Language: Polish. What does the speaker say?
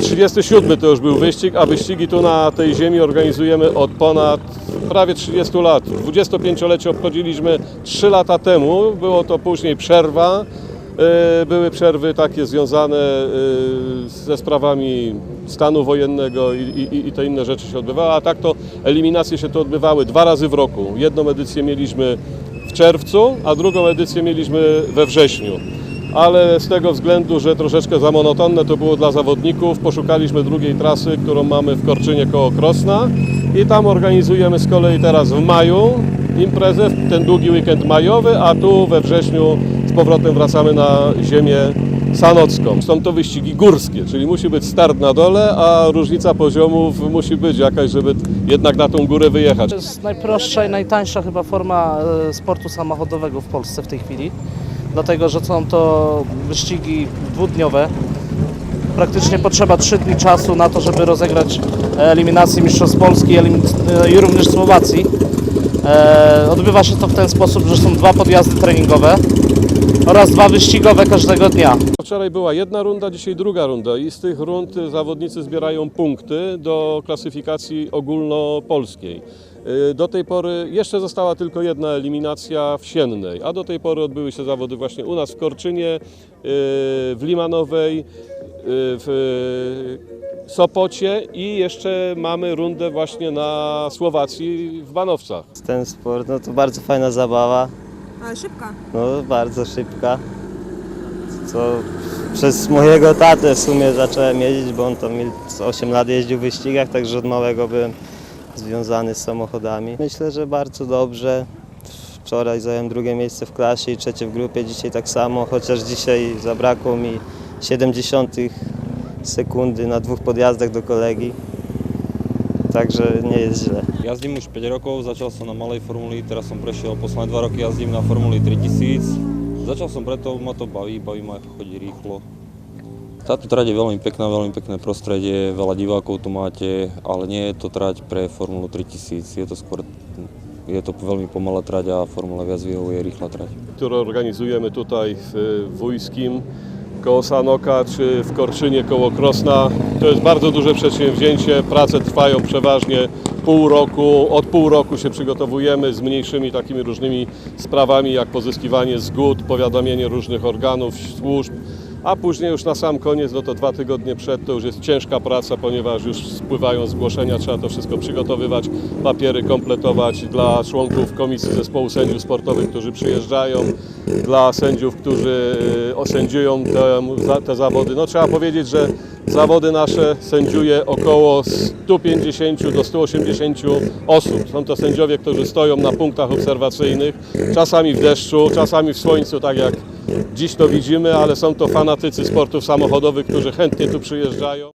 237 to już był wyścig, a wyścigi tu na tej ziemi organizujemy od ponad prawie 30 lat. 25-lecie obchodziliśmy 3 lata temu, było to później przerwa. E, Były przerwy takie związane e, ze sprawami stanu wojennego i, i, i te inne rzeczy się odbywały, a tak to eliminacje się tu odbywały dwa razy w roku. Jedną edycję mieliśmy w czerwcu, a drugą edycję mieliśmy we wrześniu ale z tego względu, że troszeczkę za monotonne to było dla zawodników, poszukaliśmy drugiej trasy, którą mamy w Korczynie koło Krosna i tam organizujemy z kolei teraz w maju imprezę, ten długi weekend majowy, a tu we wrześniu z powrotem wracamy na ziemię sanocką. Są to wyścigi górskie, czyli musi być start na dole, a różnica poziomów musi być jakaś, żeby jednak na tą górę wyjechać. To jest najprostsza i najtańsza chyba forma e, sportu samochodowego w Polsce w tej chwili, dlatego że są to wyścigi dwudniowe. Praktycznie potrzeba 3 dni czasu na to, żeby rozegrać eliminację Mistrzostw Polski elim- e, i również Słowacji. E, Odbywa się to w ten sposób, że są dwa podjazdy treningowe oraz dwa wyścigowe każdego dnia. Wczoraj była jedna runda, dzisiaj druga runda i z tych rund zawodnicy zbierają punkty do klasyfikacji ogólnopolskiej. Y, Do tej pory jeszcze została tylko jedna eliminacja w Siennej, a do tej pory odbyły się zawody właśnie u nas w Korczynie, y, w Limanowej, y, w Sopocie i jeszcze mamy rundę właśnie na Słowacji w Banowcach. Ten sport, no to bardzo fajna zabawa, Ale szybka. no bardzo szybka. Co przez mojego tatę w sumie zacząłem jeździć, bo on tam mil- z 8 lat jeździł w wyścigach, także od małego byłem związany z samochodami. Myślę, że bardzo dobrze. Wczoraj zająłem drugie miejsce w klasie i trzecie w grupie, dzisiaj tak samo, chociaż dzisiaj zabrakło mi 70 sekundy na dwóch podjazdach do kolegi. Także nie jest źle. Jazdím už 5 rokov, začal som na malej formuli, teraz som prešiel, posledné 2 roky jazdím na formuli 3000. Začal som preto, ma to baví, baví ma chodiť rýchlo. Táto trať je veľmi pekná, veľmi pekné prostredie, veľa divákov tu máte, ale nie je to trať pre Formulu 3000, je to skôr je to veľmi pomalá trať a Formula viac vyhovuje rýchla trať. które organizujemy tutaj w Wójskim, koło Sanoka czy w Korczynie koło Krosna. To jest bardzo duże przedsięwzięcie. Prace trwają przeważnie pół roku. Od pół roku się przygotowujemy z mniejszymi takimi różnymi sprawami jak pozyskiwanie zgód, powiadomienie różnych organów, służb. A później już na sam koniec, no to dwa tygodnie przed, to już jest ciężka praca, ponieważ już spływają zgłoszenia, trzeba to wszystko przygotowywać, papiery kompletować dla członków Komisji Zespołu Sędziów Sportowych, którzy przyjeżdżają, dla sędziów, którzy e, osędziują te, te zawody. No trzeba powiedzieć, że zawody nasze sędziuje około 150 do 180 osób. Są to sędziowie, którzy stoją na punktach obserwacyjnych, czasami w deszczu, czasami w słońcu, tak jak Dziś to widzimy, ale są to fanatycy sportów samochodowych, którzy chętnie tu przyjeżdżają.